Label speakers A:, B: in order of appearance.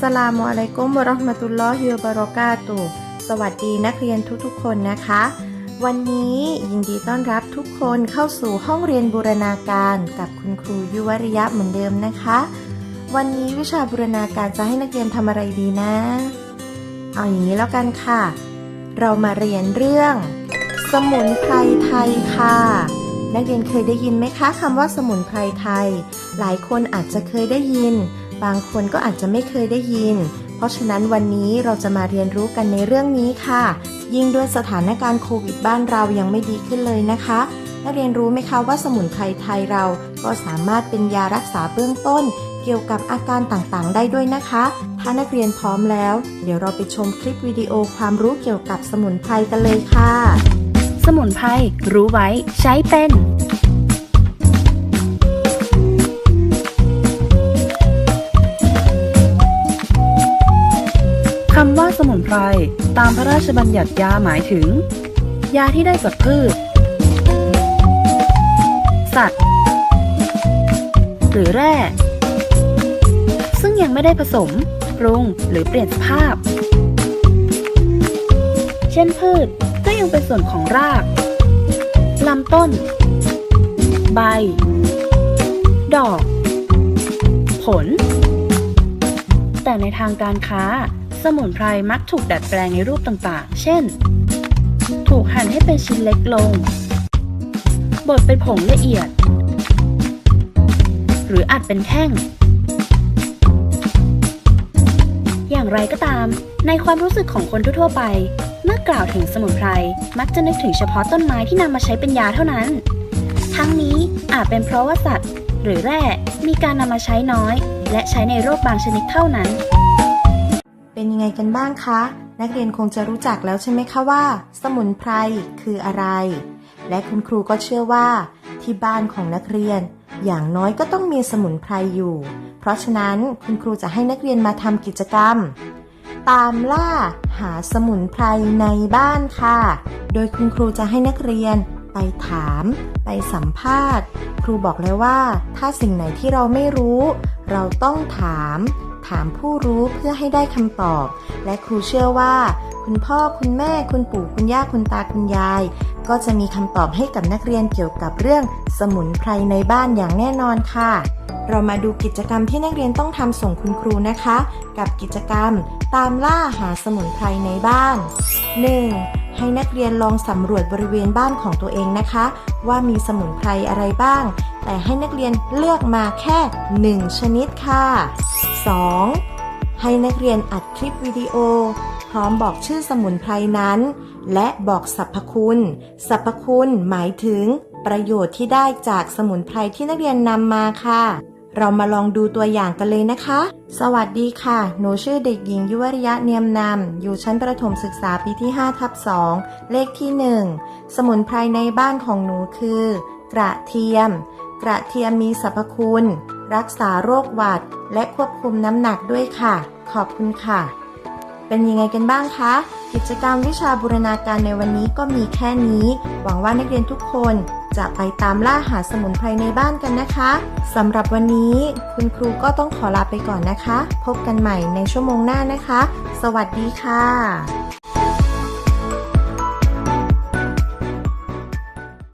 A: สลามุอะลัยกุมวะราะห์มะตุลลอฮิวะบะเราะกาตุสวัสดีนักเรียนทุกๆ คนนะคะ วันนี้ยินดีต้อนรับทุกคนเข้าสู่ห้องเรียนบูรณาการกับคุณครูยุวริยะเหมือนเดิมนะคะ วันนี้วิชาบูรณาการจะให้นักเรียนทำอะไรดีนะ เอาอย่างนี้แล้วกันค่ะ เรามาเรียนเรื่อง สมุนไพรไทยค่ะ นักเรียนเคยได้ยินไหมคะคำว่าสมุนไพรไทย หลายคนอาจจะเคยได้ยิน บางคนก็อาจจะไม่เคยได้ยิน เพราะฉะนั้นวันนี้เราจะมาเรียนรู้กันในเรื่องนี้ค่ะ ยิ่งด้วยสถานการณ์โควิดบ้านเรายังไม่ดีขึ้นเลยนะคะนักเรียนรู้ไหมคะว่าสมุนไพรไทยเราก็สามารถเป็นยารักษาเบื้องต้น เกี่ยวกับอาการต่างๆ ได้ด้วยนะคะ ถ้านักเรียนพร้อมแล้ว เดี๋ยวเราไปชมคลิปวิดีโอความรู้เกี่ยวกับสมุนไพรกันเลยค่ะ
B: สมุนไพรรู้ไว้ใช้เป็น มุนไพร ตามพระราชบัญญัติยาหมายถึง ยาที่ได้จากพืช สัตว์ หรือแร่ ซึ่งยังไม่ได้ผสม ปรุงหรือเปลี่ยนสภาพ เช่นพืชก็ยังเป็นส่วนของรากลำต้น ใบ ดอก ผล แต่ในทางการค้า สมุนไพรมักถูกดัดแปลงในรูปต่างๆ เช่น ถูกหั่นให้เป็นชิ้นเล็กลง บดเป็นผงละเอียด หรืออัดเป็นแท่ง อย่างไรก็ตาม ในความรู้สึกของคนทั่วๆไป เมื่อกล่าวถึงสมุนไพร มักจะนึกถึงเฉพาะต้นไม้ที่นำมาใช้เป็นยาเท่านั้น ทั้งนี้อาจเป็นเพราะว่าสัตว์ หรือแร่มีการนำมาใช้น้อย และใช้ในโรคบางชนิดเท่านั้น
A: เป็นยังไงกันบ้างคะ นักเรียนคงจะรู้จักแล้วใช่ไหมคะว่า สมุนไพรคืออะไร และคุณครูก็เชื่อว่า ที่บ้านของนักเรียน อย่างน้อยก็ต้องมีสมุนไพรอยู่ เพราะฉะนั้นคุณครูจะให้นักเรียนมาทำกิจกรรม ตามล่าหาสมุนไพรในบ้านค่ะ โดยคุณครูจะให้นักเรียนไปถาม ไปสัมภาษณ์ ครูบอกเลยว่า ถ้าสิ่งไหนที่เราไม่รู้ เราต้องถาม ถามผู้รู้เพื่อให้ได้คำตอบ และครูเชื่อว่า คุณพ่อคุณแม่คุณปู่คุณย่าคุณตาคุณยาย ก็จะมีคำตอบให้กับนักเรียนเกี่ยวกับเรื่องสมุนไพรในบ้านอย่างแน่นอนค่ะ เรามาดูกิจกรรมที่นักเรียนต้องทำส่งคุณครูนะคะ กับกิจกรรม ตามล่าหาสมุนไพรในบ้าน 1. ให้นักเรียนลองสำรวจบริเวณบ้านของตัวเองนะคะ ว่ามีสมุนไพรอะไรบ้าง แต่ให้นักเรียนเลือกมาแค่ 1 ชนิดค่ะ 2. ให้นักเรียนอัดคลิปวิดีโอ พร้อมบอกชื่อสมุนไพรนั้น และบอกสรรพคุณ สรรพคุณหมายถึงประโยชน์ที่ได้จากสมุนไพรที่นักเรียนนำมาค่ะ เรามาลองดูตัวอย่างกันเลยนะคะ สวัสดีค่ะ หนูชื่อเด็กหญิงยุวริยะเนียมนำ อยู่ชั้นประถมศึกษาปีที่5ทับ2เลขที่ 1 สมุนไพรในบ้านของหนูคือ กระเทียม กระเทียมมีสรรพคุณ รักษาโรคหวัด และควบคุมน้ำหนักด้วยค่ะ ขอบคุณค่ะ เป็นยังไงกันบ้างคะ กิจกรรมวิชาบูรณาการในวันนี้ก็มีแค่นี้ หวังว่านักเรียนทุกคนจะไปตามล่าหาสมุนไพรในบ้านกันนะคะสำหรับวันนี้ คุณครูก็ต้องขอลาไปก่อนนะคะ พบกันใหม่ในชั่วโมงหน้านะคะ สวัสดีค่ะ